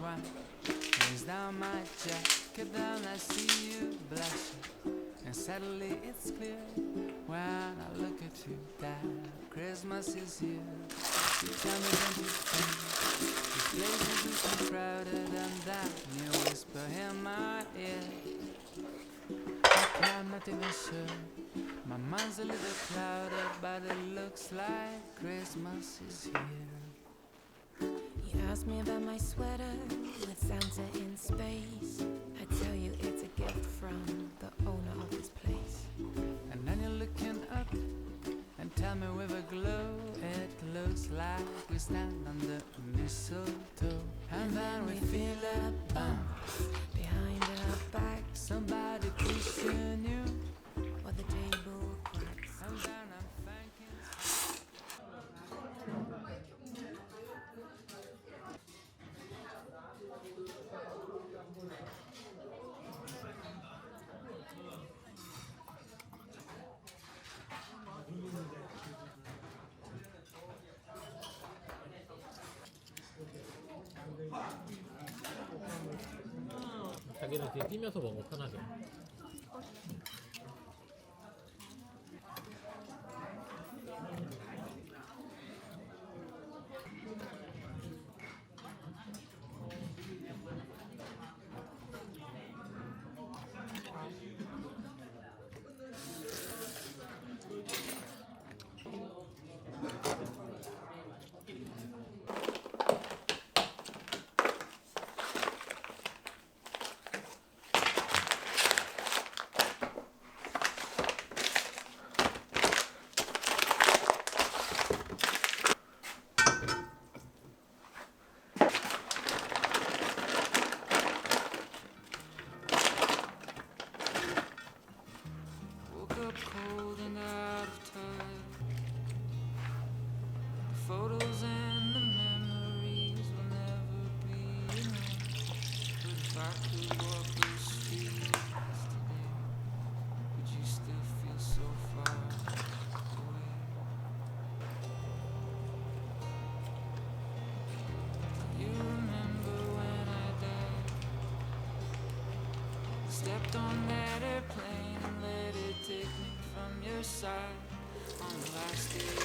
wine brings down my jacket, then I see you blushing, and suddenly it's clear when I look at you that Christmas is here. You tell me don't you think this place is too crowded, and that you whisper in my ear. I'm not even sure. My mind's a little clouded, but it looks like Christmas is here. You asked me about my sweater with Santa in space. I tell you it's a gift from the owner of this place. And then you're looking up and tell me with a glow, it looks like we stand under mistletoe. And then we feel a bump, Behind our back. somebody pushing you. 자기는 뒤에 뛰면서 먹어 편하게. Thank you.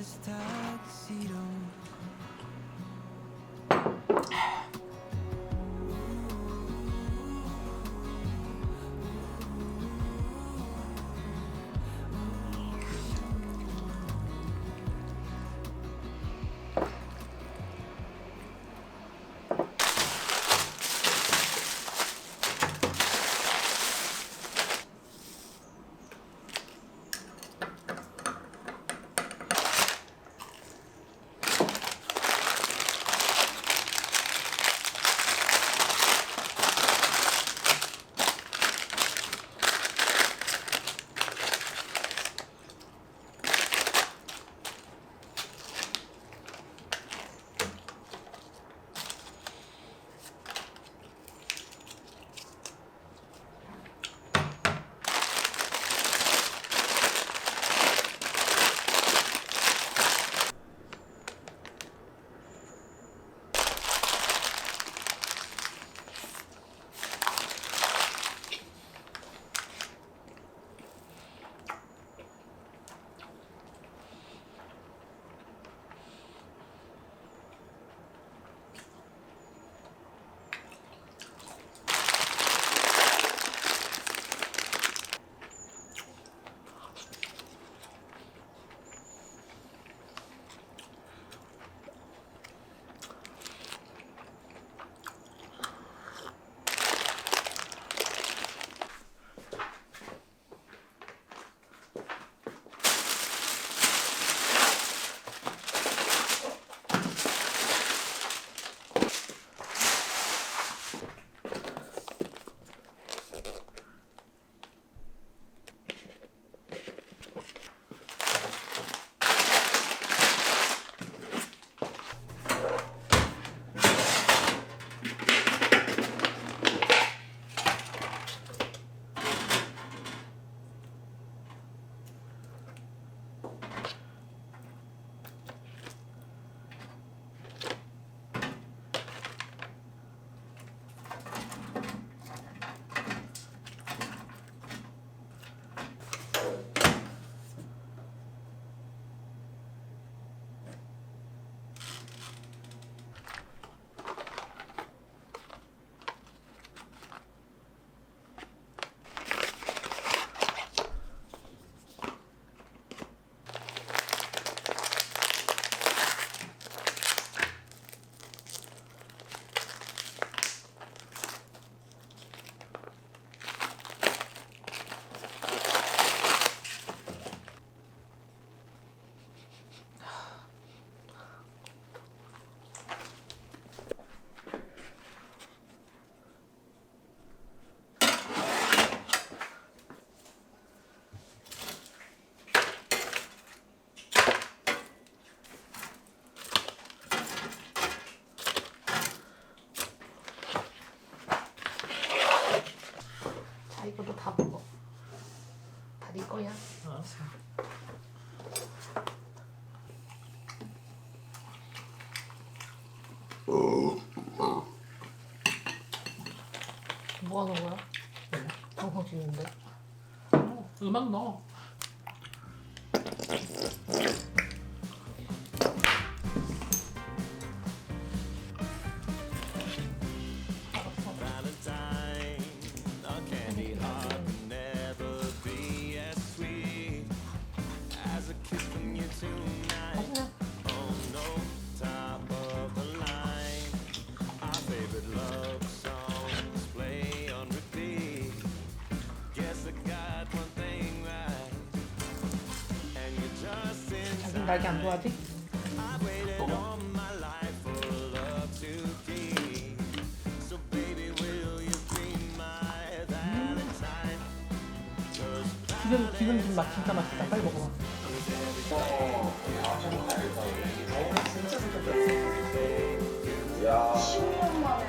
this tuxedo. 네. 뭐 하는 거야? 방송 찍는데. 음악 넣어. 날개 안 좋아하지? 지금 지금 지금 맛 진짜 맛있다. 빨리 먹어봐. 야. 10년 만에.